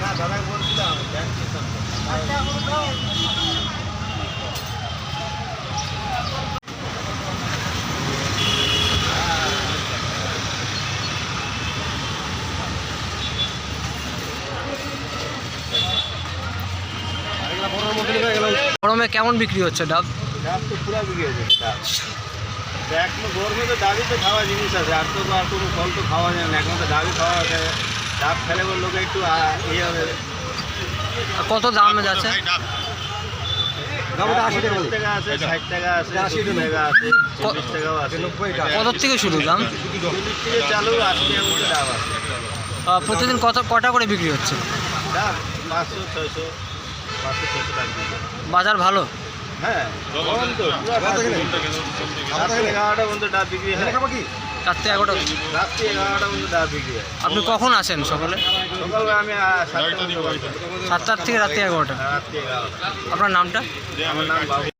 না দাদাই বলছিলাম ব্যাংক গরমে কেমন বিক্রি হচ্ছে ডাব? ডাব তো পুরা বিক্রি হয়েছে ডাব। এখন গরমে তো ডাবই তো খাওয়া জিনিস আছে আর তো আর কোনো ফল তো খাওয়া যায় না এখন তো ডাবই খাওয়া আছে। ডাব খেলে লোকে একটু ইয়ে হবে। আর কত দাম আছে কত থেকে শুরু দাম? প্রতিদিন কত কটা করে বিক্রি হচ্ছে? বাজার ভালো? হ্যাঁ বিক্রি। এগারোটা পর্যন্ত ডাব বিক্রি হয়। রাত্রি এগারোটা রাত্রি এগারোটা পর্যন্ত ডাব বিক্রি হয়। আপনি কখন আসেন সকালে? আমি। সাতটার থেকে রাত্রি এগারোটা। আপনার নামটা? আমার নাম বাবু।